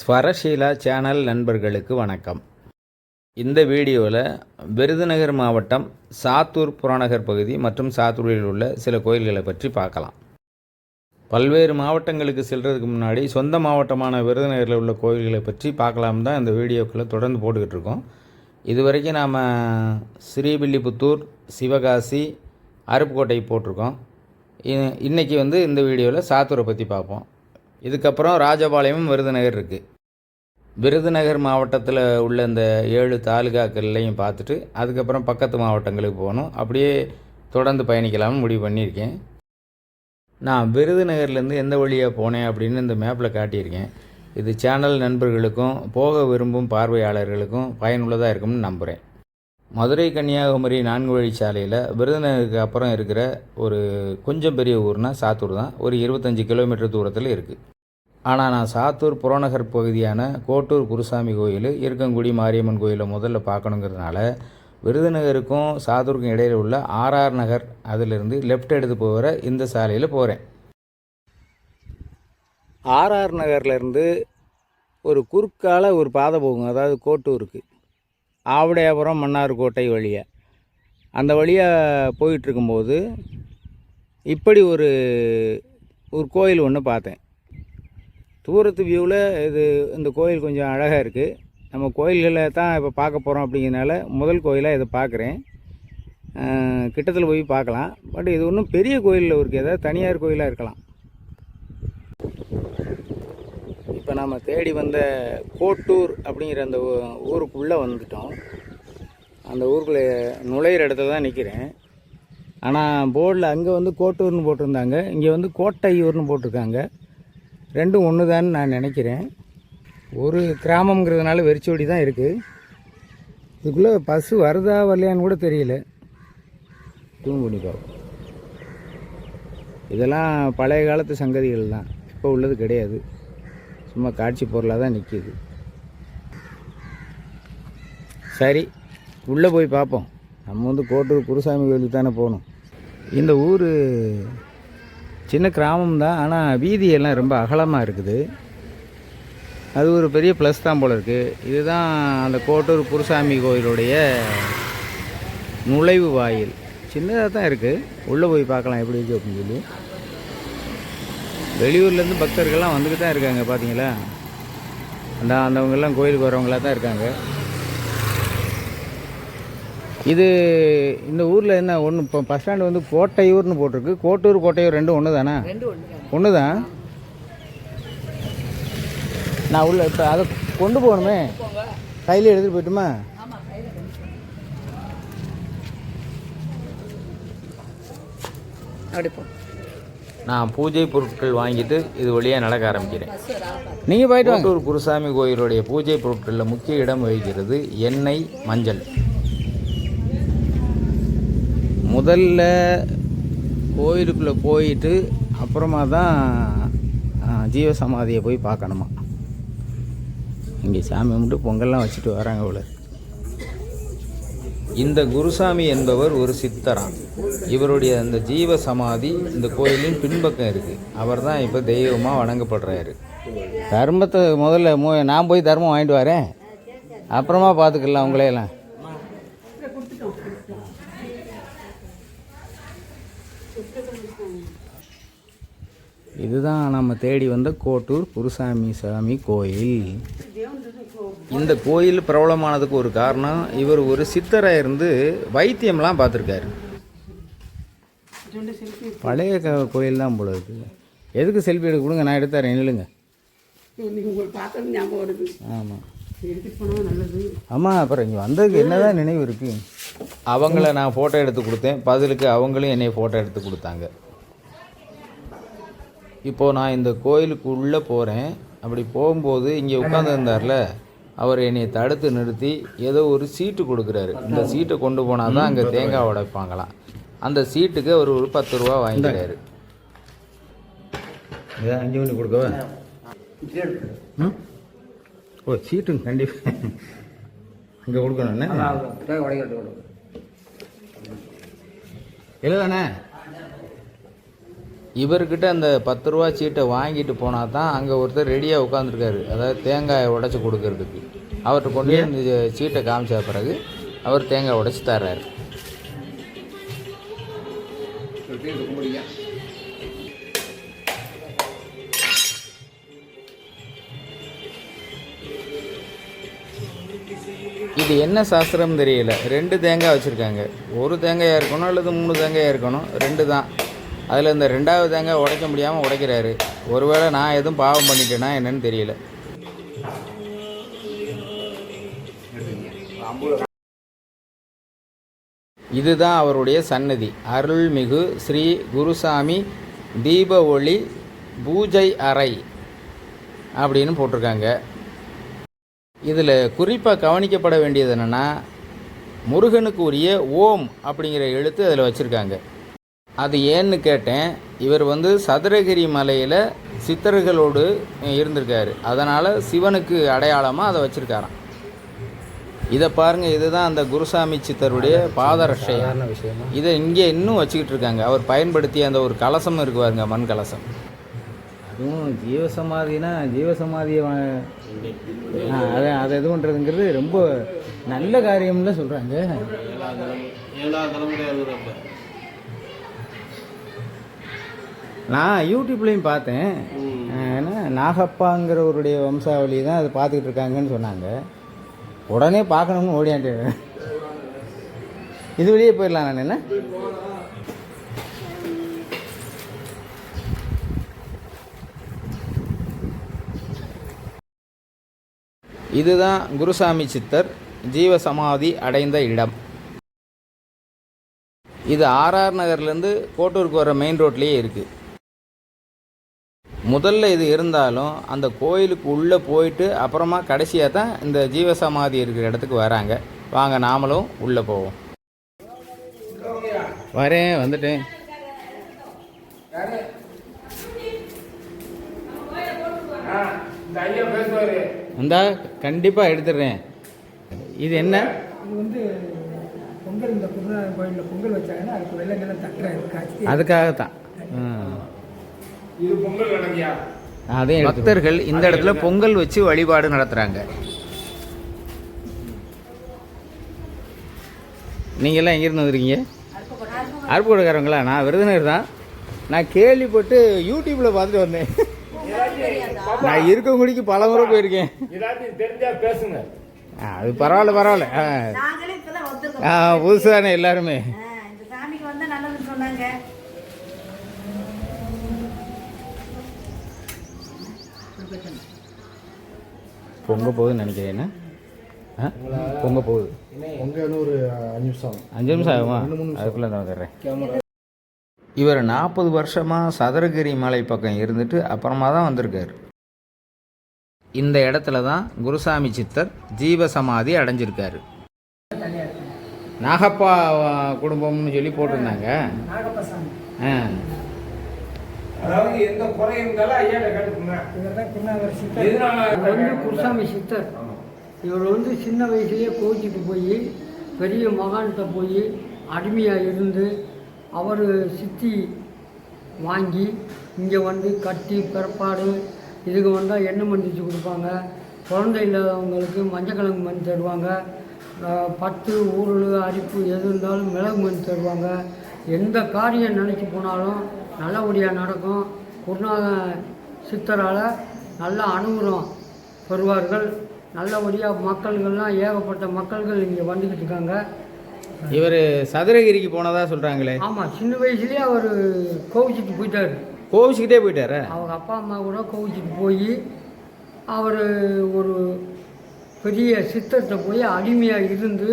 Swarasheela channel நண்பர்களுக்கு வணக்கம். இந்த வீடியோவில் விருதுநகர் மாவட்டம் சாத்தூர் புறநகர் பகுதி மற்றும் சாத்தூரில் உள்ள சில கோயில்களை பற்றி பார்க்கலாம். பல்வேறு மாவட்டங்களுக்கு செல்கிறதுக்கு முன்னாடி சொந்த மாவட்டமான விருதுநகரில் உள்ள கோயில்களை பற்றி பார்க்கலாம் தான் இந்த வீடியோக்களை தொடர்ந்து போட்டுக்கிட்டு இருக்கோம். இதுவரைக்கும் நாம் ஸ்ரீவில்லிபுத்தூர் சிவகாசி அருப்புக்கோட்டை போட்டிருக்கோம். இ- இன்னைக்கு வந்து இந்த வீடியோவில் சாத்தூரை பற்றி பார்ப்போம். இதுக்கப்புறம் ராஜபாளையமும் விருதுநகர் இருக்குது விருதுநகர் மாவட்டத்தில் உள்ள இந்த ஏழு தாலுகாக்கள்லையும் பார்த்துட்டு அதுக்கப்புறம் பக்கத்து மாவட்டங்களுக்கு போகணும். அப்படியே தொடர்ந்து பயணிக்கலாம்னு முடிவு பண்ணியிருக்கேன். நான் விருதுநகர்லேருந்து எந்த வழியாக போனேன் அப்படின்னு இந்த மேப்பில் காட்டியிருக்கேன். இது சேனல் நண்பர்களுக்கும் போக விரும்பும் பார்வையாளர்களுக்கும் பயனுள்ளதாக இருக்கும்னு நம்புகிறேன் மதுரை கன்னியாகுமரி நான்கு வழிச்சாலையில் விருதுநகருக்கு அப்புறம் இருக்கிற ஒரு கொஞ்சம் பெரிய ஊர்னா சாத்தூர் தான். ஒரு இருபத்தஞ்சி கிலோமீட்டர் தூரத்தில் இருக்குது ஆனால் நான் சாத்தூர் புறநகர் பகுதியான கோட்டூர் குருசாமி கோயில் இருக்கங்குடி மாரியம்மன் கோயிலை முதல்ல பார்க்கணுங்கிறதுனால விருதுநகருக்கும் சாத்தூருக்கும் இடையில் உள்ள ஆர்ஆர் நகர் அதிலிருந்து லெஃப்ட் எடுத்து போகிற இந்த சாலையில் போகிறேன் ஆர்ஆர் நகர்லேருந்து ஒரு குறுக்கால ஒரு பாதை போகும் அதாவது கோட்டூருக்கு. ஆவடையாபுரம் மன்னார்கோட்டை வழியாக அந்த வழியாக போயிட்டுருக்கும்போது இப்படி ஒரு ஒரு கோயில் ஒன்று பார்த்தேன். தூரத்து வியூவில் இது இந்த கோயில் கொஞ்சம் அழகாக இருக்குது நம்ம கோயில்களை தான் இப்போ பார்க்க போகிறோம் அப்படிங்கிறனால முதல் கோயிலாக இதை பார்க்குறேன். கிட்டத்தில் போய் பார்க்கலாம். பட் இது ஒன்றும் பெரிய கோயிலில் இருக்குது ஏதாவது தனியார் கோயிலாக இருக்கலாம். இப்போ நம்ம தேடி வந்த கோட்டூர் அப்படிங்கிற அந்த ஊருக்குள்ளே வந்துட்டோம். அந்த ஊருக்குள்ளே நுழையிற இடத்துல தான் நிற்கிறேன் ஆனால் போர்டில் அங்கே வந்து கோட்டூர்னு போட்டிருந்தாங்க. இங்கே வந்து கோட்டையூர்னு போட்டிருக்காங்க. ரெண்டும் ஒன்று தான் நான் நினைக்கிறேன். ஒரு கிராமங்கிறதுனால வெறிச்சோடி தான் இருக்குது இதுக்குள்ளே பஸ்ஸு வருதா வரலையான்னு கூட தெரியல. தூங்க பண்ணி பார்ப்போம் இதெல்லாம் பழைய காலத்து சங்கதிகள் தான். இப்போ உள்ளது கிடையாது. சும்மா காட்சி பொருளாக தான் நிற்கிது சரி உள்ளே போய் பார்ப்போம் நம்ம வந்து கோட்டூர் குருசாமி கோயிலுக்கு தானே போகணும். இந்த ஊர் சின்ன கிராமம் தான் ஆனால் வீதியெல்லாம் ரொம்ப அகலமாக இருக்குது. அது ஒரு பெரிய ப்ளஸ் தான் போல் இருக்குது இதுதான் அந்த கோட்டூர் குருசாமி கோயிலுடைய நுழைவு வாயில். சின்னதாக தான் இருக்குது உள்ளே போய் பார்க்கலாம் எப்படி இருக்குது அப்படின்னு சொல்லி. வெளியூர்லேருந்து பக்தர்கள்லாம் வந்துக்கிட்டு தான் இருக்காங்க பார்த்தீங்களா அந்த அந்தவங்கெல்லாம் கோயிலுக்கு வரவங்களா தான் இருக்காங்க. இது இந்த ஊரில் என்ன ஒன்று இப்போ பஸ் ஸ்டாண்டு வந்து கோட்டையூர்னு போட்டிருக்கு. கோட்டூர் கோட்டையூர் ரெண்டும் ஒன்று தானே ஒன்று தான் நான் உள்ள இப்போ அதை கொண்டு போகணுமே. கையில் எடுத்துகிட்டு போயிட்டுமா? நான் பூஜை பொருட்கள் வாங்கிட்டு இது வழியாக நடக்க ஆரம்பிக்கிறேன். நீங்கள் போயிட்டு வாங்க. கோட்டூர் குருசாமி கோயிலுடைய பூஜை பொருட்களில் முக்கிய இடம் வகிக்கிறது எண்ணெய் மஞ்சள். முதல்ல கோயிலுக்குள்ளே போயிட்டு அப்புறமா தான் ஜீவசமாதியை போய் பார்க்கணுமா? இங்கே சாமி கும்பிட்டு பொங்கல்லாம் வச்சுட்டு வராங்க இவ்வளோ இந்த குருசாமி என்பவர் ஒரு சித்தராம். இவருடைய அந்த ஜீவ சமாதி இந்த கோயிலின் பின்பக்கம் இருக்குது அவர் தான் இப்போ தெய்வமாக வணங்கப்படுறாரு. தர்மத்தை முதல்ல மு நான் போய் தர்மம் வாங்கிட்டு வரேன். அப்புறமா பார்த்துக்கலாம் உங்களையெல்லாம். இதுதான் நம்ம தேடி வந்த கோட்டூர் குருசாமி சாமி கோயில். இந்த கோயில் பிரபலமானதுக்கு ஒரு காரணம் இவர் ஒரு சித்தராக இருந்து வைத்தியம்லாம் பார்த்துருக்காரு. பழைய க- கோயில் தான் போல இருக்கு. எதுக்கு செல்ஃபி எடுக்க கொடுங்க? நான் எடுத்தாரேன் நில்லுங்க. ஆமாம் ஆமாம் அப்புறம் இங்கே வந்ததுக்கு என்னதான் நினைவு இருக்கு? அவங்கள நான் ஃபோட்டோ எடுத்து கொடுத்தேன். பதிலுக்கு அவங்களும் என்னை ஃபோட்டோ எடுத்து கொடுத்தாங்க. இப்போது நான் இந்த கோயிலுக்கு உள்ளே போகிறேன் அப்படி போகும்போது இங்கே உட்காந்துருந்தார்ல அவர் என்னை தடுத்து நிறுத்தி ஏதோ ஒரு சீட்டு கொடுக்குறாரு. இந்த சீட்டை கொண்டு போனால் தான் அங்கே தேங்காய் உடைப்பாங்களாம். அந்த சீட்டுக்கு அவர் ஒரு பத்து ரூபா வாங்கிக்கிறாரு. அஞ்சு மணி கொடுக்கவா? ம்? ஓ சீட்டுங்க கண்டிப்பாக இங்கே கொடுக்கணுண்ணே இல்லை தானே இவர்கிட்ட அந்த பத்து ரூபா சீட்டை வாங்கிட்டு போனால் தான் அங்கே ஒருத்தர் ரெடியாக உட்காந்துருக்காரு அதாவது தேங்காயை உடச்சி கொடுக்கறதுக்கு. அவர்கிட்ட கொண்டு இந்த சீட்டை காமிச்ச பிறகு அவர் தேங்காய் உடச்சி தர்றாரு. இது என்ன சாஸ்திரம் தெரியல. ரெண்டு தேங்காய் வச்சுருக்காங்க. ஒரு தேங்காயாக இருக்கணும் அல்லது மூணு தேங்காயாக இருக்கணும்? ரெண்டு தான். அதில் இந்த ரெண்டாவது தேங்காய் உடைக்க முடியாமல் உடைக்கிறாரு. ஒருவேளை நான் எதுவும் பாவம் பண்ணிட்டேன்னா என்னன்னு தெரியல. இதுதான் அவருடைய சன்னதி அருள்மிகு ஸ்ரீ குருசாமி தீப ஒளி பூஜை அறை அப்படின்னு போட்டிருக்காங்க. இதில் குறிப்பாக கவனிக்கப்பட வேண்டியது என்னென்னா முருகனுக்கு உரிய ஓம் அப்படிங்கிற எழுத்து அதில் வச்சுருக்காங்க. அது ஏன்னு கேட்டேன் இவர் வந்து சதுரகிரி மலையில் சித்தர்களோடு இருந்திருக்காரு. அதனால் சிவனுக்கு அடையாளமாக அதை வச்சுருக்காராம். இதை பாருங்கள் இதுதான் அந்த குருசாமி சித்தருடைய பாதரட்சையான விஷயம்? இதை இங்கே இன்னும் வச்சுக்கிட்டு இருக்காங்க. அவர் பயன்படுத்திய அந்த ஒரு கலசம் இருக்கு பாருங்க மண் கலசம். அதுவும் ஜீவசமாதினா ஜீவசமாதியை அதை அதை இது பண்ணுறதுங்கிறது ரொம்ப நல்ல காரியம்ல சொல்கிறாங்க நான் யூடியூப்லேயும் பார்த்தேன். ஏன்னா நாகப்பாங்கிறவருடைய வம்சாவளி தான் அதை பார்த்துக்கிட்டு இருக்காங்கன்னு சொன்னாங்க. உடனே பார்க்கணும்னு ஓடியாண்டு இது வெளியே போயிடலாம் நான் என்ன? இதுதான் குருசாமி சித்தர் ஜீவசமாதி அடைந்த இடம். இது ஆர்ஆர் நகர்லேருந்து கோட்டூருக்கு வர மெயின் ரோட்லேயே இருக்குது முதல்ல இது இருந்தாலும் அந்த கோயிலுக்கு உள்ளே போயிட்டு அப்புறமா கடைசியாக தான் இந்த ஜீவசமாதி இருக்கிற இடத்துக்கு வராங்க. வாங்க நாமளும் உள்ளே போவோம். வரேன் வந்துட்டேன். இந்தா கண்டிப்பாக எடுத்துடுறேன். இது என்ன? இது வந்து பொங்கல் இந்த குருநாதர் கோயிலில் பொங்கல் வச்சாங்கன்னா அதுக்கு வெள்ளங்கெல்லாம் தட்டுறாரு காய்ச்சி. அதுக்காகத்தான். இது பொங்கல் கணக்கியா அதே பக்தர்கள் இந்த இடத்துல பொங்கல் வச்சு வழிபாடு நடத்துகிறாங்க நீங்கள்லாம் எங்கேருந்து வந்துருக்கீங்க? அருப்புக்கோட்டைக்காரங்களா? நான் விருதுநகர் தான். நான் கேள்விப்பட்டு யூடியூப்பில் பார்த்துட்டு வந்தேன். நான் இருக்கங்குடிக்கு பல முறை போயிருக்கேன். பேசுங்க. அது பரவாயில்ல பரவாயில்ல. ஆ. புதுசு தானே எல்லாருமே. பொங்க போகுதுன்னு நினைக்கிறேன். பொங்க போகுது. அஞ்சு நிமிஷம். அஞ்சு நிமிஷம் ஆகுமா? அதுக்குள்ளே வந்துடுறேன். இவர் நாற்பது வருஷமாக சதுரகிரி மலை பக்கம் இருந்துட்டு அப்புறமா தான் வந்திருக்காரு. இந்த இடத்துல தான் குருசாமி சித்தர் ஜீவசமாதி அடைஞ்சிருக்காரு. நாகப்பா குடும்பம்னு சொல்லி போட்டிருந்தாங்க. ஆ. அதாவது எந்த குறை இருந்தாலும் ஐயாட்ட கேட்டுக்குங்க இவர் சித்தர். வந்து குருசாமி சித்தர். இவர் வந்து சின்ன வயசுலேயே கோச்சிட்டு போய் பெரிய மகான்கிட்ட போய் அடிமையாக இருந்து அவர் சித்தி வாங்கி இங்கே வந்து கட்டி பிறப்பாடு இதுக்கு வந்தால் எண்ணெய் மந்திச்சு கொடுப்பாங்க. குழந்தை இல்லாதவங்களுக்கு மஞ்சக்கிழங்கு மண் தருவாங்க. பத்து ஊருள் அரிப்பு எது இருந்தாலும் மிளகு மண் தருவாங்க. எந்த காரியம் நினச்சி போனாலும் நல்லபடியாக நடக்கும். குருநாத சித்தரால் நல்ல அனுகூலம் பெறுவார்கள். நல்லபடியாக மக்கள்கள்லாம் ஏகப்பட்ட மக்கள்கள் இங்கே வந்துக்கிட்டு இருக்காங்க. இவர் சதுரகிரிக்கு போனதா சொல்கிறாங்களே ஆமாம் சின்ன வயசுலேயே அவர் கோவிச்சிட்டு போயிட்டார். கோவிச்சுக்கிட்டே போயிட்டாரா? அவங்க அப்பா அம்மா கூட கோவிச்சிட்டு போய் அவர் ஒரு பெரிய சித்தத்தை போய் அடிமையாக இருந்து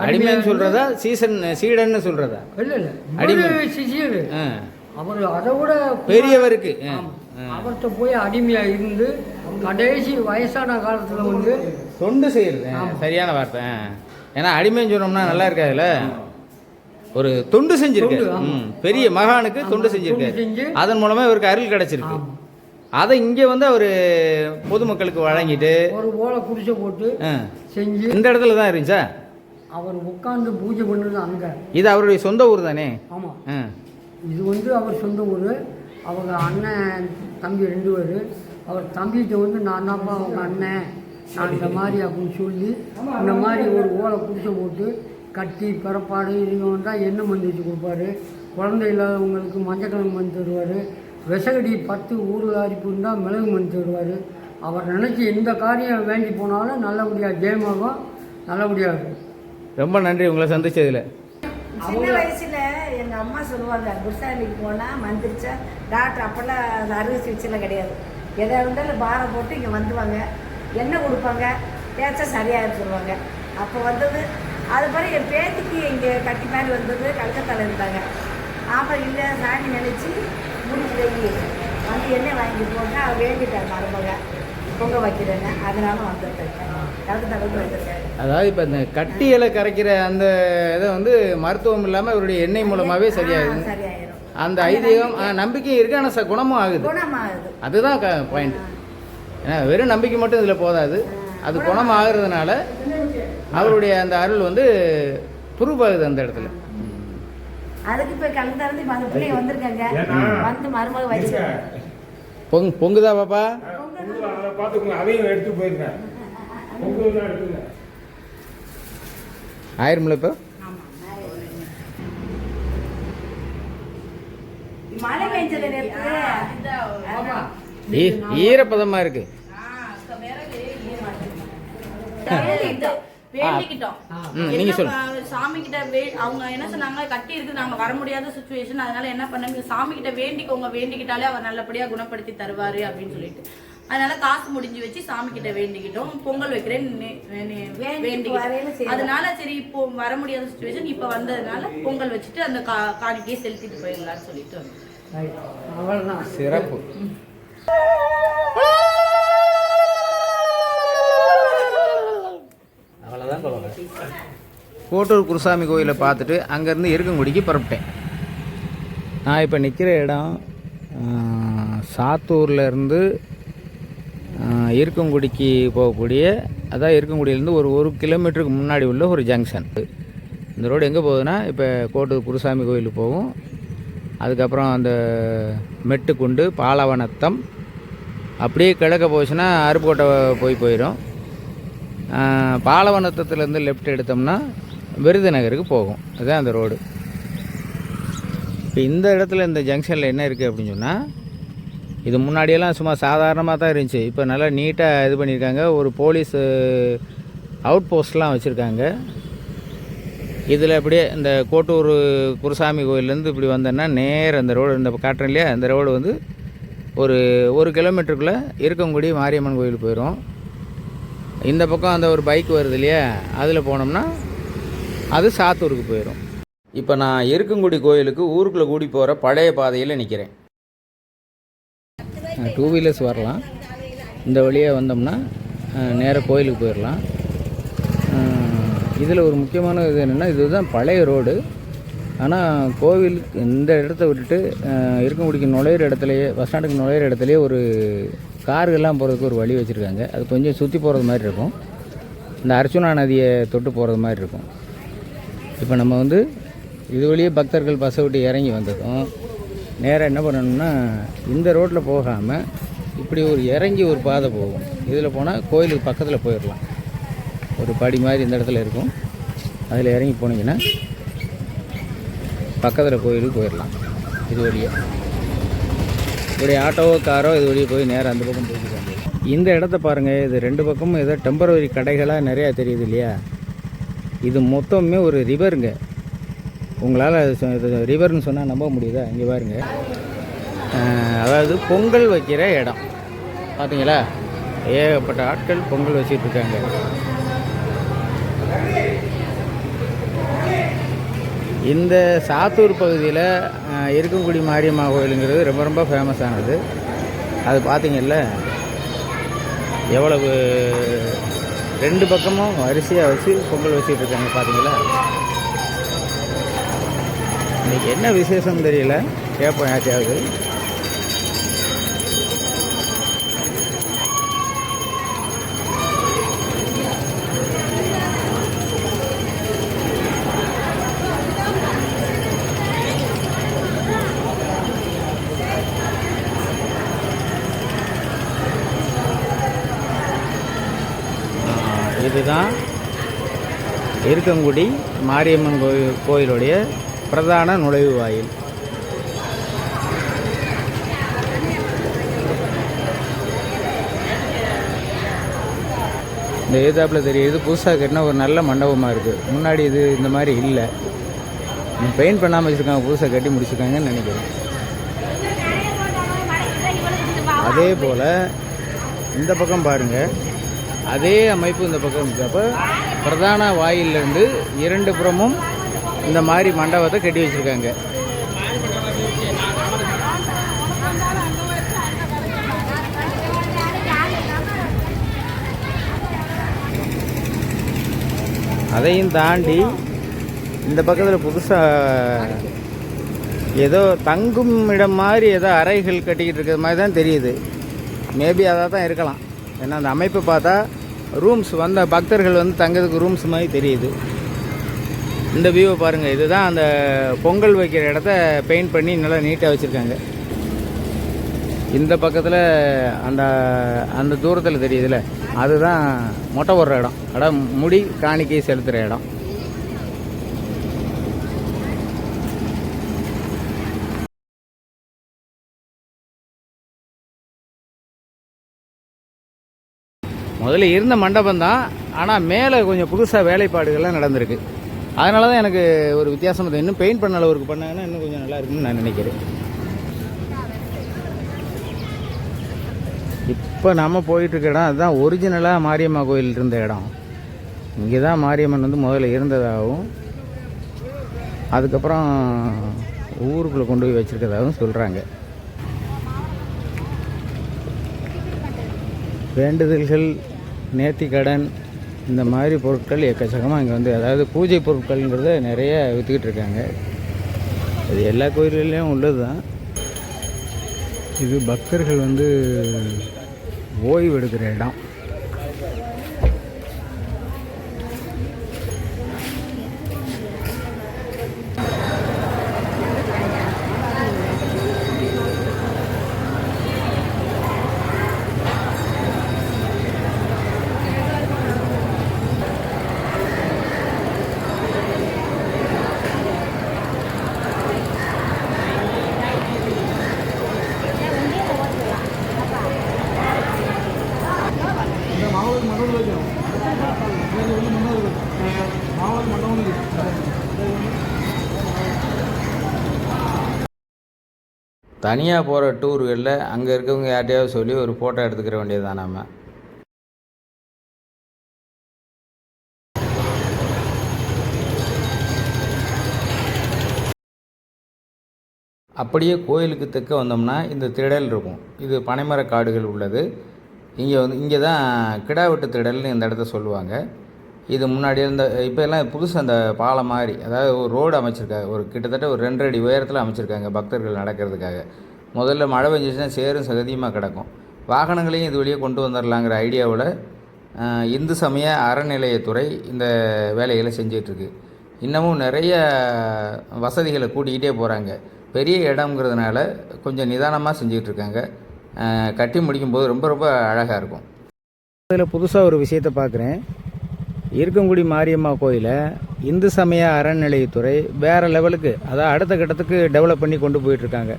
அடிமைன்னு சொல்கிறதா சீசன் சீடன்னு சொல்கிறதா இல்லை இல்லை. அடிமை. ஆ. அவர் அதை விட பெரியவருக்கு. அவர்கிட்ட போய் அடிமையாக இருந்து கடைசி வயசான காலத்தில் வந்து தொண்டு செய்யறது. சரியான வார்த்தை. ஏன்னா அடிமைன்னு சொன்னோம்னா நல்லா இருக்காதுல்ல ஒரு தொண்டு செஞ்சிருக்காரு. பெரிய மகானுக்கு தொண்டு செஞ்சிருக்காரு. அதன் மூலமா இவருக்கு அருள் கிடைச்சிருக்கு. அதை இங்கே வந்து அவர் பொதுமக்களுக்கு வழங்கிட்டு ஒரு ஓலை குடிசை போட்டு செஞ்சு இந்த இடத்துல தான் இருந்துச்சா? அவர் உட்காந்து பூஜை பண்ணுறது அங்கே. இது அவருடைய சொந்த ஊர் தானே? ஆமாம். இது வந்து அவர் சொந்த ஊர். அவங்க அண்ணன் தம்பி ரெண்டு பேர். அவர் தம்பிகிட்ட வந்து நான் தான்ப்பா அவங்க அண்ணன்? நான் இந்த மாதிரி அப்படின்னு சொல்லி இந்த மாதிரி ஒரு ஓலை குடிசை போட்டு கட்டி பிறப்பாடு இவங்க வந்தால் எண்ணெய் மருந்து வச்சு கொடுப்பாரு? குழந்தை இல்லாதவங்களுக்கு மஞ்சக்கிழங்கு மருந்து தருவார். விஷகடி பத்து ஊரில் அரிப்பு இருந்தால் மிளகு மருந்து தருவார். அவர் நினச்சி எந்த காரியம் வேண்டி போனாலும் நல்லபடியாக ஜெயமாகும் நல்லபடியாக இருக்கும். ரொம்ப நன்றி உங்களை சந்திச்சதில். சின்ன வயசுல எங்க அம்மா சொல்லுவாங்க குருசாமிக்கு போனா மந்திரிச்சா டாக்டர் அப்பெல்லாம் அறுவை சிகிச்சைலாம் கிடையாது. எதாக இருந்தாலும் பாரம் போட்டு இங்க வந்துவாங்க எண்ணெய் கொடுப்பாங்க. தேய்ச்சா சரியாயிரும் சொல்லுவாங்க. அப்போ வந்தது அது பிறகு என் பேத்திக்கு இங்கே கட்டி மாதிரி வந்தது கல்கத்தால இருந்தாங்க. அப்புறம் இல்லை சாமி நினச்சி முடிச்சு வந்து எண்ணெய் வாங்கி போட்டு அவ வேண்டிட்டாங்க மருமக. பொங்க வைக்கிறேன்னு அதனால வந்துட்டேன் அதாவது இப்போ இந்த கட்டி இலை கரைக்கிற அந்த இதை வந்து மருத்துவம் இல்லாமல் இவருடைய எண்ணெய் மூலமாகவே சரியாகுது அந்த ஐதீகம் ஆ, நம்பிக்கை இருக்கு ஆனால் ச- குணமும் ஆகுது. குணமாகுது. அதுதான் பாயிண்ட் ஏன்னா வெறும் நம்பிக்கை மட்டும் இதில் போதாது. அது குணம் ஆகுறதுனால அவருடைய அந்த அருள் வந்து ப்ரூவ் ஆகுது அந்த இடத்துல. அதுக்கு இப்ப கலந்து திறந்து அந்த பிள்ளைங்க வந்திருக்காங்க. வந்து மருமக வச்சு பொங் பொங்குதா பாப்பா? பார்த்துக்கோங்க அதையும் எடுத்து போயிருக்கேன் உங்களுக்கு தான் எடுத்துங்க. ஆயிரும்ல இப்போ? மழை பெஞ்சது ஈரப்பதமா இருக்கு. நீங்க சொல்லுங்க. சாமி கிட்ட வே- அவங்க என்ன சொன்னாங்க கட்டி இருக்கு நாங்க வர முடியாத சுச்சுவேஷன் அதனால என்ன பண்ணாங்க சாமி கிட்ட வேண்டிக்கோங்க. வேண்டிக்கிட்டாலே அவர் நல்லபடியா குணப்படுத்தி தருவாரு அப்படின்னு சொல்லிட்டு. அதனால காசு முடிஞ்சு வச்சு சாமி கிட்ட வேண்டிக்கிட்டோம் பொங்கல் வைக்கிறேன் வேண்டிக்கிட்டோம். அதனால சரி இப்போ வர முடியாத சுச்சுவேஷன் இப்ப வந்ததுனால பொங்கல் வச்சுட்டு அந்த கா- காணிக்கையை செலுத்திட்டு போயிடலாம்னு சொல்லிட்டு அவ்வளோதான் சிறப்பு கோட்டூர் குருசாமி கோயிலை பார்த்துட்டு அங்கேருந்து இருக்கங்குடிக்கு புறப்பட்டேன். நான் இப்போ நிற்கிற இடம் சாத்தூரில் இருந்து இருக்கங்குடிக்கு போகக்கூடிய அதான் இருக்கங்குடியிலேருந்து ஒரு ஒரு கிலோமீட்டருக்கு முன்னாடி உள்ள ஒரு ஜங்ஷன் இந்த ரோடு எங்கே போகுதுன்னா இப்போ கோட்டு குருசாமி கோயிலுக்கு போகும். அதுக்கப்புறம் அந்த மெட்டுக்குண்டு பாலவனத்தம் அப்படியே கிழக்க போச்சுன்னா அருப்புக்கோட்டை போய் போயிடும். பாலவனத்தத்துலேருந்து லெஃப்ட் எடுத்தோம்னா விருதுநகருக்கு போகும். அதுதான் அந்த ரோடு இப்போ இந்த இடத்துல இந்த ஜங்ஷனில் என்ன இருக்குது அப்படின்னு சொன்னால் இது முன்னாடியெல்லாம் சும்மா சாதாரணமாக தான் இருந்துச்சு. இப்போ நல்லா நீட்டாக இது பண்ணியிருக்காங்க. ஒரு போலீஸ் அவுட் uh, போஸ்ட்லாம் வச்சுருக்காங்க. இதில் அப்படியே இந்த கோட்டூர் குருசாமி கோயிலேருந்து இப்படி வந்தோன்னா நேர் அந்த ரோடு இந்த காட்டுறேன் இல்லையா? அந்த ரோடு வந்து ஒரு ஒரு கிலோமீட்டருக்குள்ளே இருக்கங்குடி மாரியம்மன் கோயில் போயிடும் இந்த பக்கம் அந்த ஒரு பைக் வருது இல்லையா? அதில் போனோம்னா அது சாத்தூருக்கு போயிடும் இப்போ நான் இருக்கங்குடி கோயிலுக்கு ஊருக்குள்ளே கூடி போகிற பழைய பாதையில் நிற்கிறேன் டூ வீலர்ஸ் வரலாம். இந்த வழியாக வந்தோம்னா நேராக கோயிலுக்கு போயிடலாம் இதில் ஒரு முக்கியமான இது என்னென்னா இதுதான் பழைய ரோடு. ஆனால் கோவிலுக்கு இந்த இடத்த விட்டுட்டு அஹ், நுழையிற இடத்துலையே பஸ் ஸ்டாண்டுக்கு நுழையிற இடத்துலையே ஒரு கார்கள்லாம் போகிறதுக்கு ஒரு வழி வச்சுருக்காங்க. அது கொஞ்சம் சுற்றி போகிறது மாதிரி இருக்கும். இந்த அர்ச்சுனா நதியை தொட்டு போகிறது மாதிரி இருக்கும். இப்போ நம்ம வந்து இது வழியே பக்தர்கள் பஸ்ஸை விட்டு இறங்கி வந்ததும் நேராக என்ன பண்ணணும்னா இந்த ரோட்டில் போகாமல் இப்படி ஒரு இறங்கி ஒரு பாதை போகும். இதில் போனால் கோயிலுக்கு பக்கத்தில் போயிடலாம் ஒரு படி மாதிரி இந்த இடத்துல இருக்கும். அதில் இறங்கி போனீங்கன்னா பக்கத்தில் கோயிலுக்கு போயிடலாம் இது வழியே. இப்படி ஆட்டோவோ காரோ இது வழியே போய் நேராக அந்த பக்கம் போய்க்கிறாங்க இந்த இடத்த பாருங்கள் இது ரெண்டு பக்கமும் ஏதோ டெம்பரவரி கடைகளாக நிறையா தெரியுது இல்லையா? இது மொத்தமே ஒரு ரிவருங்க உங்களால் இது ரிவர்னு சொன்னால் நம்ப முடியுதா? இங்கே பாருங்க. அதாவது பொங்கல் வைக்கிற இடம். பார்த்தீங்களா ஏகப்பட்ட ஆட்கள் பொங்கல் வச்சுட்டு இருக்காங்க. இந்த சாத்தூர் பகுதியில் அஹ், இருக்கங்குடி மாரியம்மா கோயிலுங்கிறது ரொம்ப ரொம்ப ஃபேமஸானது அது பார்த்தீங்கல்ல எவ்வளவு ரெண்டு பக்கமும் வரிசையாக வச்சு பொங்கல் வச்சுட்டு இருக்காங்க பார்த்தீங்களா இன்னைக்கு என்ன விசேஷம் தெரியல. கேட்போம் யாருக்காவது இதுதான். இருக்கங்குடி மாரியம்மன் கோயில் கோயிலுடைய பிரதான நுழைவு வாயில். இந்த ஏதாப்பில் தெரியுது புதுசாக கட்டின ஒரு நல்ல மண்டபமாக இருக்குது முன்னாடி இது இந்த மாதிரி இல்லை. பெயிண்ட் பண்ணாமல் வச்சுருக்காங்க புதுசாக கட்டி முடிச்சிருக்காங்கன்னு நினைக்கிறேன். அதே போல் இந்த பக்கம் பாருங்கள் அதே அமைப்பு இந்த பக்கம் இருக்குது அப்போ பிரதான வாயிலிருந்து இரண்டு புறமும் இந்த மாதிரி மண்டபத்தை கட்டி வச்சுருக்காங்க. அதையும் தாண்டி இந்த பக்கத்தில் புதுசாக ஏதோ தங்கும் இடம் மாதிரி ஏதோ அறைகள் கட்டிக்கிட்டு இருக்கிற மாதிரி தான் தெரியுது. மேபி அதாக தான் இருக்கலாம். ஏன்னா அந்த அமைப்பை பார்த்தா ரூம்ஸ் வந்த பக்தர்கள் வந்து தங்கிறதுக்கு ரூம்ஸ் மாதிரி தெரியுது. இந்த வியூவை பாருங்கள் இதுதான் அந்த பொங்கல் வைக்கிற இடத்த பெயிண்ட் பண்ணி நல்லா நீட்டாக வச்சுருக்காங்க. இந்த பக்கத்தில் அந்த அந்த தூரத்தில் தெரியுதுல்ல அதுதான் மொட்டை போடுற இடம். இடம் முடி காணிக்கை செலுத்துகிற இடம். முதல்ல இருந்த மண்டபம் தான் ஆனால் மேலே கொஞ்சம் புதுசாக வேலைப்பாடுகள்லாம் நடந்திருக்கு. அதனால தான் எனக்கு ஒரு வித்தியாசம் இன்னும் பெயிண்ட் பண்ண அளவுக்கு பண்ணாங்கன்னா இன்னும் கொஞ்சம் நல்லா இருக்குன்னு நான் நினைக்கிறேன். இப்போ நம்ம போயிட்டுருக்க இடம் அதுதான் ஒரிஜினலாக மாரியம்மா கோயில் இருந்த இடம். இங்கே தான் மாரியம்மன் வந்து முதல்ல இருந்ததாகவும் அதுக்கப்புறம் ஊருக்குள்ளே கொண்டு போய் வச்சுருக்கதாகவும் சொல்கிறாங்க வேண்டுதல்கள் நேர்த்திக்கடன் இந்த மாதிரி பொருட்கள் எக்கச்சக்கமாக இங்கே வந்து அதாவது பூஜை பொருட்கள்ங்கிறத நிறைய விற்றுக்கிட்டு இருக்காங்க. அது எல்லா கோயில்கள்லேயும் உள்ளது தான் இது பக்தர்கள் வந்து ஓய்வு எடுக்கிற இடம். தனியாக போகிற டூர்களில் அங்கே இருக்கவங்க யார்ட்டையாவது சொல்லி ஒரு ஃபோட்டோ எடுத்துக்கிற வேண்டியது தான் நம்ம அப்படியே கோயிலுக்கு தெற்க வந்தோம்னா இந்த திடல் இருக்கும். இது பனைமர காடுகள் உள்ளது. இங்கே வந்து இங்கே தான் கிடா வெட்டு திடல்னு இந்த இடத்த சொல்லுவாங்க. இது முன்னாடி இருந்த இப்போ எல்லாம் புதுசு அந்த பாலம் மாதிரி அதாவது ஒரு ரோடு அமைச்சிருக்காங்க. ஒரு கிட்டத்தட்ட ஒரு ரெண்டு அடி உயரத்தில் அமைச்சிருக்காங்க பக்தர்கள் நடக்கிறதுக்காக. முதல்ல மழை பெஞ்சிச்சுன்னா சேரும் சகதியுமாக கிடக்கும். வாகனங்களையும் இது வழியே கொண்டு வந்துடலாங்கிற ஐடியாவில் இந்து சமய அறநிலையத்துறை இந்த வேலைகளை செஞ்சிட்ருக்கு. இன்னமும் நிறைய வசதிகளை கூட்டிக்கிட்டே போகிறாங்க பெரிய இடம்ங்கிறதுனால கொஞ்சம் நிதானமாக செஞ்சிகிட்ருக்காங்க கட்டி முடிக்கும்போது ரொம்ப ரொம்ப அழகாக இருக்கும். அதில் புதுசாக ஒரு விஷயத்தை பார்க்குறேன் இருக்கங்குடி மாரியம்மா கோயிலை இந்து சமய அறநிலையத்துறை வேறு லெவலுக்கு அதாவது அடுத்த கட்டத்துக்கு டெவலப் பண்ணி கொண்டு போயிட்டுருக்காங்க.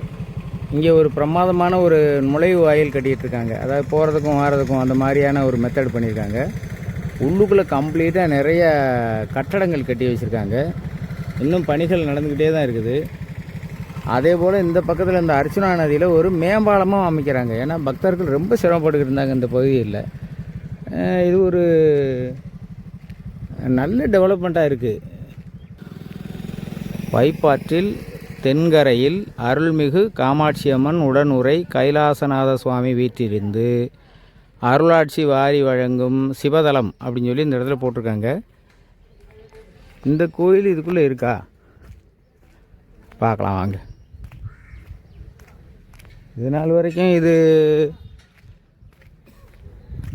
இங்கே ஒரு பிரமாதமான ஒரு நுழைவு வாயில் கட்டிகிட்டு இருக்காங்க அதாவது போகிறதுக்கும் வாரதுக்கும் அந்த மாதிரியான ஒரு மெத்தட் பண்ணியிருக்காங்க. உள்ளுக்குள்ளே கம்ப்ளீட்டாக நிறைய கட்டடங்கள் கட்டி வச்சுருக்காங்க. இன்னும் பணிகள் நடந்துக்கிட்டே தான் இருக்குது. அதே போல் இந்த பக்கத்தில் இந்த அர்ச்சுனா நதியில் ஒரு மேம்பாலமும் அமைக்கிறாங்க. ஏன்னா பக்தர்கள் ரொம்ப சிரமப்பட்டுக்கிட்டு இருந்தாங்க இந்த பகுதியில். இது ஒரு நல்ல டெவலப்மெண்ட்டாக இருக்குது வைப்பாற்றில் தென்கரையில் அருள்மிகு காமாட்சியம்மன் உடனுரை கைலாசநாத சுவாமி வீட்டிலிருந்து அருளாட்சி வாரி வழங்கும் சிவதலம் அப்படின்னு சொல்லி இந்த இடத்துல போட்டிருக்காங்க. இந்த கோயில் இதுக்குள்ளே இருக்கா? பார்க்கலாம் வாங்க. இது நாள் வரைக்கும் இது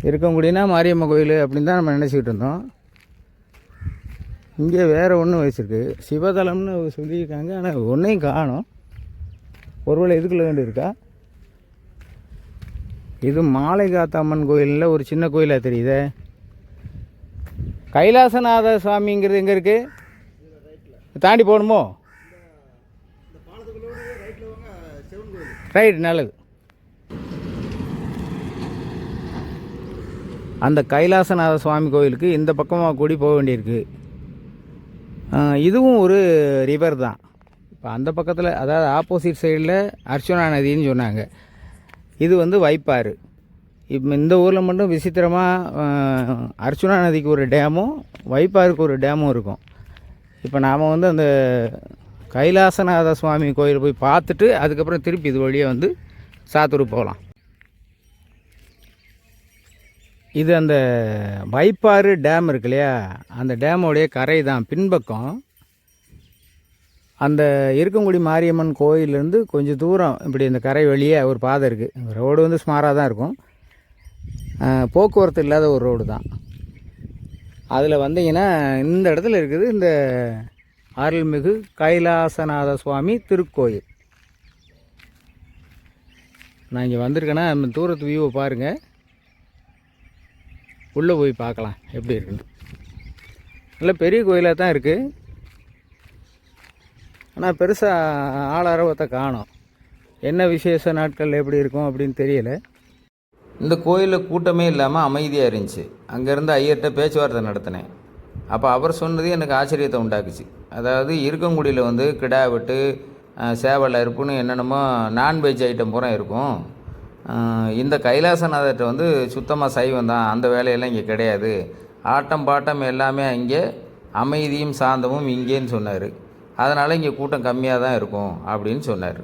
இருக்க முடியும்னா மாரியம்மன் கோயில் அப்படின்னு தான் நம்ம நினச்சிக்கிட்டு இருந்தோம். இங்கே வேறு ஒன்று வச்சுருக்கு. சிவதலம்னு சொல்லியிருக்காங்க. ஆனால் ஒன்றையும் காணும். ஒருவேளை இதுக்குள்ள வேண்டி இருக்கா இது மாலைகாத்தம்மன் கோயிலில் ஒரு சின்ன கோயிலாக தெரியுதே? கைலாசநாத சுவாமிங்கிறது எங்கே இருக்குது தாண்டி போகணுமோ? ரைட் நல்லது. அந்த கைலாசநாத சுவாமி கோயிலுக்கு இந்த பக்கமாக கூடி போக வேண்டியிருக்கு. இதுவும் ஒரு ரிவர் தான். இப்போ அந்த பக்கத்தில் அதாவது ஆப்போசிட் சைடில் அர்ச்சனா நதின்னு சொன்னாங்க. இது வந்து வைப்பாறு. இப்போ இந்த ஊரில் மட்டும் விசித்திரமாக அர்ச்சுனா நதிக்கு ஒரு டேமும் வைப்பாருக்கு ஒரு டேமும் இருக்கும். இப்போ நாம் வந்து அந்த கைலாசநாத சுவாமி கோயில் போய் பார்த்துட்டு அதுக்கப்புறம் திருப்பி இது வழியாக வந்து சாத்தூர் போகலாம். இது அந்த வைப்பாறு டேம் இருக்கு இல்லையா? அந்த டேமோடைய கரை தான் பின்பக்கம். அந்த இருக்கங்குடி மாரியம்மன் கோயிலேருந்து கொஞ்சம் தூரம் இப்படி இந்த கரை வழியே ஒரு பாதை இருக்குது ரோடு வந்து ஸ்மாராக தான் இருக்கும். போக்குவரத்து இல்லாத ஒரு ரோடு தான். அதில் வந்தீங்கன்னா இந்த இடத்துல இருக்குது இந்த அருள்மிகு கைலாசநாத சுவாமி திருக்கோயில். நான் இங்கே வந்திருக்கேன்னா தூரத்து வியூவை பாருங்கள் உள்ளே போய் பார்க்கலாம் எப்படி இருக்குன்னு. நல்ல பெரிய கோயிலாக தான் இருக்குது ஆனால் பெருசாக ஆளாரவத்தை காணும். என்ன விசேஷ நாட்கள் எப்படி இருக்கும் அப்படின்னு தெரியல. இந்த கோயிலில் கூட்டமே இல்லாமல் அமைதியாக இருந்துச்சு. அங்கேருந்து ஐயர்கிட்ட பேச்சுவார்த்தை நடத்தினேன். அப்போ அவர் சொன்னது எனக்கு ஆச்சரியத்தை உண்டாக்குச்சு. அதாவது இருக்கங்குடியில் வந்து கிடா வெட்டு அஹ், சேவல் அறுப்புன்னு என்னென்னமோ நான்வெஜ் ஐட்டம் பூரா இருக்கும். இந்த கைலாசநாதர்கிட்ட வந்து சுத்தமாக சைவம் தான். அந்த வேலையெல்லாம் இங்கே கிடையாது. ஆட்டம் பாட்டம் எல்லாமே அங்கே அமைதியும் சாந்தமும் இங்கேன்னு சொன்னார். அதனால் இங்கே கூட்டம் கம்மியாக தான் இருக்கும் அப்படின்னு சொன்னார்.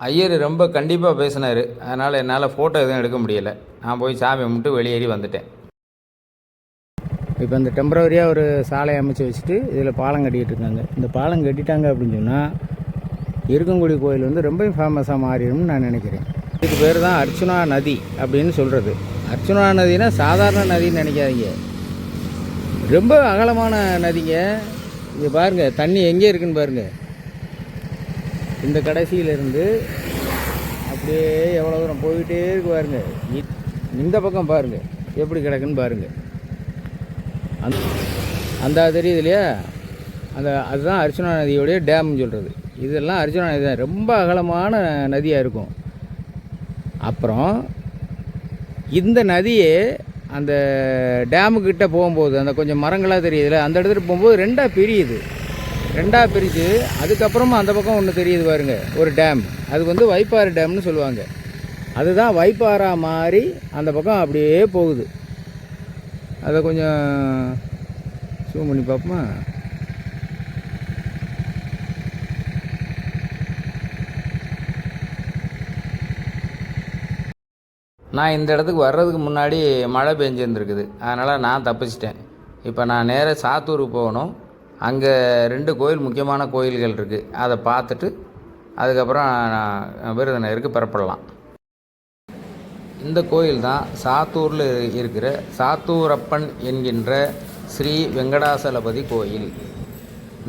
ஐயர் ரொம்ப கண்டிப்பாக பேசினார். அதனால் என்னால் ஃபோட்டோ எதுவும் எடுக்க முடியலை. நான் போய் சாமி கும்பிட்டு வெளியேறி வந்துட்டேன். இப்போ இந்த டெம்பரவரியாக ஒரு சாலை அமைச்சு வச்சுட்டு இதில் பாலம் கட்டிக்கிட்டு இருக்காங்க. இந்த பாலம் கட்டிட்டாங்க அப்படின்னு சொன்னால் இருக்கங்குடி கோயில் வந்து ரொம்ப ஃபேமஸாக மாறிடும்னு நான் நினைக்கிறேன். இதுக்கு பேர் தான் அர்ச்சுனா நதி அப்படின்னு சொல்கிறது அர்ச்சுனா நதினா சாதாரண நதின்னு நினைக்காதீங்க. ரொம்ப அகலமான நதிங்க. இங்கே பாருங்கள் தண்ணி எங்கே இருக்குன்னு பாருங்கள் இந்த கடைசியிலிருந்து அப்படியே எவ்வளோ தூரம் போயிட்டே இருக்கு பாருங்கள் இ- இந்த பக்கம் பாருங்கள் எப்படி கிடக்குன்னு பாருங்கள் அந்த அந்த தெரியுது இல்லையா? அந்த அதுதான் அர்ச்சுனா நதியோடைய டேம்னு சொல்கிறது இதெல்லாம் அர்ச்சுனா நதி தான் ரொம்ப அகலமான நதியாக இருக்கும். அப்புறம் இந்த நதியே அந்த டேமுக்கிட்ட போகும்போது அந்த கொஞ்சம் மரங்களாக தெரியுதுல அந்த இடத்துல போகும்போது ரெண்டாக பிரியுது. ரெண்டாக பிரித்து அதுக்கப்புறமா அந்த பக்கம் ஒன்று தெரியுது பாருங்க ஒரு டேம் அது வந்து வைப்பாறு டேம்னு சொல்லுவாங்க. அதுதான் வைப்பாரா மாறி அந்த பக்கம் அப்படியே போகுது. அதை கொஞ்சம் ஜூம் பண்ணி பார்ப்போமா? நான் இந்த இடத்துக்கு வர்றதுக்கு முன்னாடி மழை பெஞ்சிருந்துருக்குது. அதனால் நான் தப்பிச்சிட்டேன். இப்போ நான் நேராக சாத்தூருக்கு போகணும். அங்கே ரெண்டு கோயில் முக்கியமான கோயில்கள் இருக்குது அதை பார்த்துட்டு அதுக்கப்புறம் நான் விருதுநகருக்கு புறப்படலாம். இந்த கோயில் தான் சாத்தூரில் இருக்கிற சாத்தூரப்பன் என்கின்ற ஸ்ரீ வெங்கடாசலபதி கோயில்.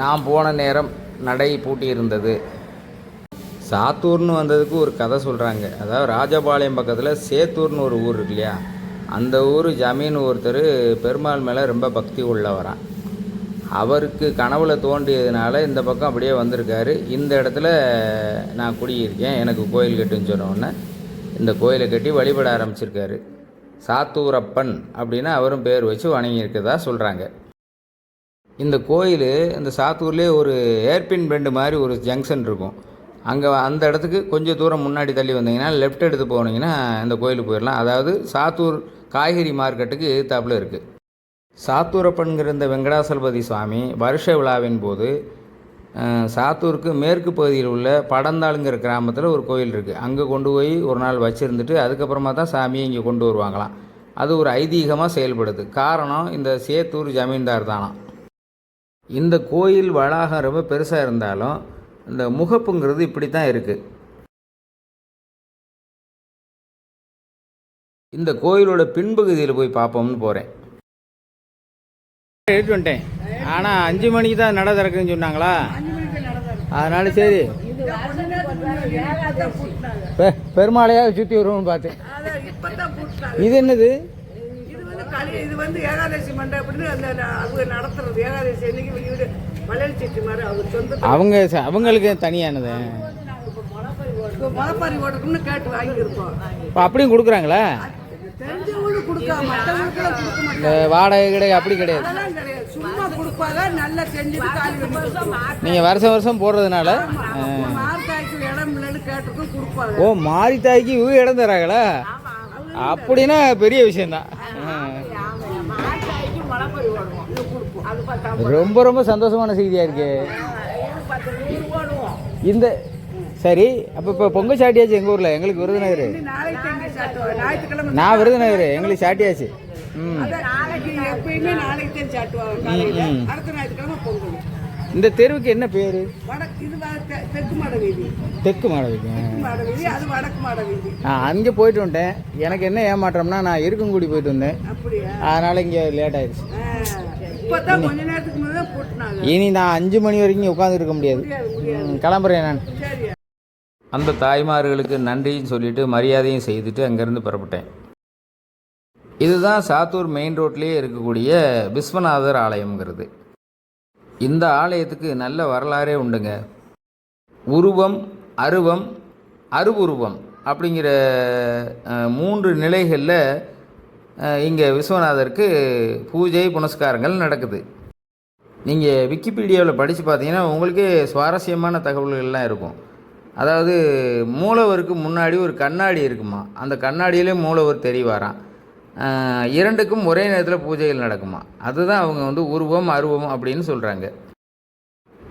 நான் போன நேரம் நடை பூட்டியிருந்தது. சாத்தூர்னு வந்ததுக்கு ஒரு கதை சொல்கிறாங்க அதாவது ராஜபாளையம் பக்கத்தில் சேத்தூர்னு ஒரு ஊர் இருக்கு இல்லையா? அந்த ஊர் ஜமீன் ஒருத்தர் பெருமாள் மேலே ரொம்ப பக்தி உள்ளவரான் அவருக்கு கனவுல தோண்டியதுனால இந்த பக்கம் அப்படியே வந்திருக்காரு. இந்த இடத்துல நான் குடியிருக்கேன் எனக்கு கோயில் கட்டுன்னு சொன்னோடனே இந்த கோயிலை கட்டி வழிபட ஆரம்பிச்சிருக்காரு. சாத்தூரப்பன் அப்படின்னு அவரும் பேர் வச்சு வணங்கியிருக்கதா சொல்கிறாங்க இந்த கோயில் இந்த சாத்தூர்லேயே ஒரு ஏர்பின் பெண்டு மாதிரி ஒரு ஜங்ஷன் இருக்கும். அங்கே அந்த இடத்துக்கு கொஞ்சம் தூரம் முன்னாடி தள்ளி வந்தீங்கன்னா லெஃப்ட் எடுத்து போனீங்கன்னா இந்த கோயிலுக்கு போயிடலாம் அதாவது சாத்தூர் காய்கறி மார்க்கெட்டுக்கு எதிர்த்தாப்பில் இருக்குது சாத்தூரப்பன்கிற இந்த வெங்கடாசலபதி சுவாமி வருஷ விழாவின் போது சாத்தூருக்கு மேற்கு பகுதியில் உள்ள படந்தாளுங்கிற கிராமத்தில் ஒரு கோயில் இருக்குது அங்கே கொண்டு போய் ஒரு நாள் வச்சுருந்துட்டு அதுக்கப்புறமா தான் சாமியை இங்கே கொண்டு வருவாங்களாம். அது ஒரு ஐதீகமாக செயல்படுது. காரணம் இந்த சேத்தூர் ஜமீன்தார் தானாம் இந்த கோயில் வளாகம் ரொம்ப பெருசாக இருந்தாலும் இந்த முகப்புங்கிறது இப்படி தான் இருக்குது இந்த கோயிலோட பின்பகுதியில் போய் பார்ப்போம்னு போகிறேன் எடுத்து வந்துட்டேன். ஆனால் அஞ்சு மணிக்கு தான் நட திறக்குன்னு சொன்னாங்களா? அதனால சரி. பெ- பெருமாளையாக சுற்றி வருவோம்னு பார்த்தேன். இது என்னது? களி இது வந்து ஏகாதசி மண்டை அப்படின்னு அந்த நடத்துறது. ஏகாதசி அன்னைக்கு வீடு. அவங்க அவங்களுக்கு தனியானது. மலைப்பாரி ஓட்டுக்குன்னு கேட்டு வாங்கியிருக்கோம். இப்போ அப்படியும் கொடுக்குறாங்களா? இந்த வாடகை கிடையாது அப்படி கிடையாது. நீங்கள் வருஷம் வருஷம் போடுறதுனால ஓ மாரித்தாய்க்கு இவங்க இடம் தராங்களா? அப்படின்னா பெரிய விஷயம்தான் மார்க்காய்க்கு மலைப்பாரி ஓடுவோம் இது கொடுப்போம் அது பார்த்தா ரொம்ப ரொம்ப சந்தோஷமான செய்தியாக இருக்கு. இந்த சரி அப்போ இப்போ பொங்கல் சாட்டியாச்சு எங்கள் ஊரில்? எங்களுக்கு விருதுநகர். நான் விருதுநகர் எங்களுக்கு சாட்டியாச்சு. ம். இந்த தெருவுக்கு என்ன பேர்? தெற்கு மாட வீதி தெற்கு அது வடக்கு அங்கே போயிட்டு வந்துட்டேன். எனக்கு என்ன ஏமாற்றம்னா நான் இருக்கங்குடி போயிட்டு வந்தேன். அதனால் இங்கே லேட் ஆயிடுச்சு. இனி நான் அஞ்சு மணி வரைக்கும் உட்காந்துருக்க முடியாது. கிளம்புறேன் நான். அந்த தாய்மார்களுக்கு நன்றியும் சொல்லிட்டு மரியாதையும் செய்துட்டு அங்கேருந்து புறப்பட்டேன். இதுதான் சாத்தூர் மெயின் ரோட்லேயே இருக்கக்கூடிய விஸ்வநாதர் ஆலயம்ங்கிறது. இந்த ஆலயத்துக்கு நல்ல வரலாறே உண்டுங்க. உருவம் அருவம் அருவுருவம் அப்படிங்கிற மூன்று நிலைகளில் இங்கே விஸ்வநாதருக்கு பூஜை புனஸ்காரங்கள் நடக்குது. நீங்கள் விக்கிபீடியாவில் படித்து பார்த்தீங்கன்னா உங்களுக்கே சுவாரஸ்யமான தகவல்கள்லாம் இருக்கும். அதாவது மூலவருக்கு முன்னாடி ஒரு கண்ணாடி இருக்குமா? அந்த கண்ணாடியிலே மூலவர் தெரிவாராம். இரண்டுக்கும் ஒரே நேரத்தில் பூஜைகள் நடக்குமா? அதுதான் அவங்க வந்து உருவம் அருவம் அப்படின்னு சொல்கிறாங்க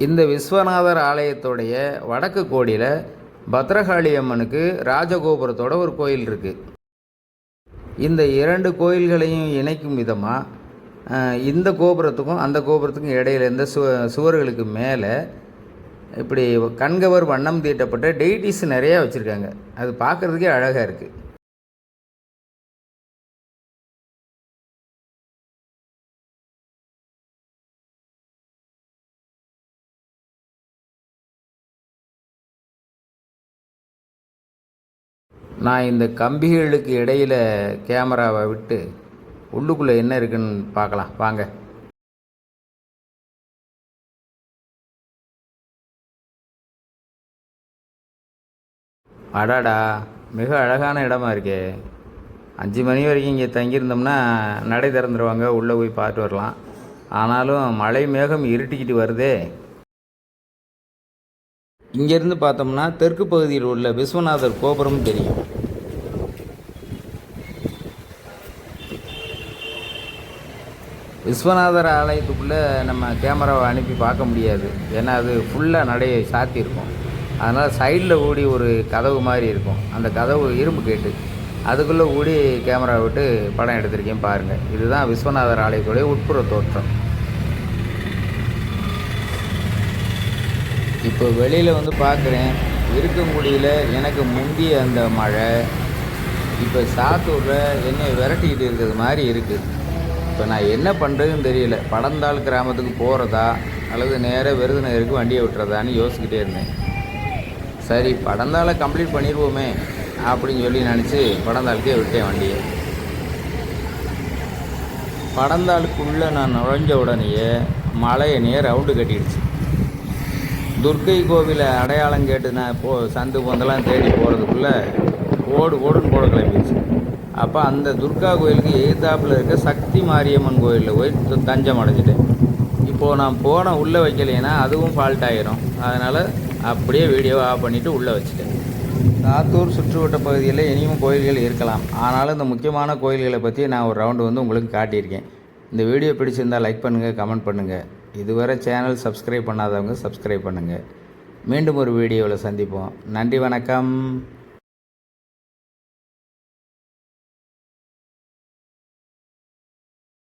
இந்த விஸ்வநாதர் ஆலயத்துடைய வடக்கு கோடியில் பத்ரகாளி அம்மனுக்கு ராஜகோபுரத்தோட ஒரு கோயில் இருக்குது இந்த இரண்டு கோயில்களையும் இணைக்கும் விதமாக இந்த கோபுரத்துக்கும் அந்த கோபுரத்துக்கும் இடையில இந்த சு சுவர்களுக்கு மேலே இப்படி கண்கவர் வண்ணம் தீட்டப்பட்ட டெய்டிஸ் நிறையா வச்சுருக்காங்க. அது பார்க்குறதுக்கே அழகாக இருக்குது நான் இந்த கம்பிகளுக்கு இடையில் கேமராவை விட்டு உள்ளுக்குள்ளே என்ன இருக்குன்னு பார்க்கலாம். வாங்க. அடாடா மிக அழகான இடமா இருக்கே. அஞ்சு மணி வரைக்கும் இங்கே தங்கியிருந்தோம்னா நடை திறந்துருவாங்க உள்ளே போய் பார்த்து வரலாம். ஆனாலும் மழை மேகம் இருட்டிக்கிட்டு வருதே. இங்கேருந்து பார்த்தோம்னா தெற்கு பகுதியில் உள்ள விஸ்வநாதர் கோபுரம் தெரியும். விஸ்வநாதர் ஆலயத்துக்குள்ளே நம்ம கேமராவை அனுப்பி பார்க்க முடியாது. ஏன்னா அது ஃபுல்லாக நடையை சாத்தியிருக்கும் அதனால் சைடில் ஓடி ஒரு கதவு மாதிரி இருக்கும். அந்த கதவு இரும்பு கேட்டு. அதுக்குள்ளே ஓடி கேமரா விட்டு படம் எடுத்திருக்கேன் பாருங்கள் இதுதான் விஸ்வநாதர் ஆலயத்துடைய உட்புற தோற்றம். இப்போ வெளியில் வந்து பார்க்குறேன். இருக்கங்குடியில் எனக்கு முந்திய அந்த மழை. இப்போ சாத்தூரில் என்னை விரட்டிக்கிட்டு இருக்கிறது மாதிரி இருக்குது இப்போ நான் என்ன பண்ணுறதுன்னு தெரியல. படந்தாள் கிராமத்துக்கு போகிறதா அல்லது நேராக விருதுநகருக்கு வண்டியை விட்டுறதான்னு யோசிக்கிட்டே இருந்தேன். சரி படந்தாளை கம்ப்ளீட் பண்ணிடுவோமே அப்படின்னு சொல்லி நினச்சி படந்தாளுக்கே விட்டேன் வண்டியை. படந்தாளுக்குள்ளே நான் நுழைஞ்ச உடனேயே மலையை நேர் ரவுண்டு கட்டிடுச்சு. துர்க்கை கோவிலை அடையாளம் கேட்டு நான் போ சந்து பொந்தெல்லாம் தேடி போகிறதுக்குள்ளே ஓடு ஓடுன்னு போட கிளம்பிடுச்சு. அப்போ அந்த துர்கா கோயிலுக்கு எதிர்த்தாப்பில் இருக்க சக்தி மாரியம்மன் கோயிலில் போய் தஞ்சம் அடைஞ்சிட்டேன். இப்போது நான் போன உள்ளே வைக்கலைன்னா அதுவும் ஃபால்ட் ஆகிரும் அதனால் அப்படியே வீடியோவை ஆஃப் பண்ணிவிட்டு உள்ளே வச்சுட்டேன். சாத்தூர் சுற்றுவட்ட பகுதியில் இனியும் கோயில்கள் இருக்கலாம். ஆனாலும் இந்த முக்கியமான கோயில்களை பற்றி நான் ஒரு ரவுண்டு வந்து உங்களுக்கு காட்டியிருக்கேன். இந்த வீடியோ பிடிச்சிருந்தால் லைக் பண்ணுங்கள் கமெண்ட் பண்ணுங்கள் இதுவரை சேனல் சப்ஸ்கிரைப் பண்ணாதவங்க சப்ஸ்கிரைப் பண்ணுங்கள் மீண்டும் ஒரு வீடியோவில் சந்திப்போம். நன்றி வணக்கம்.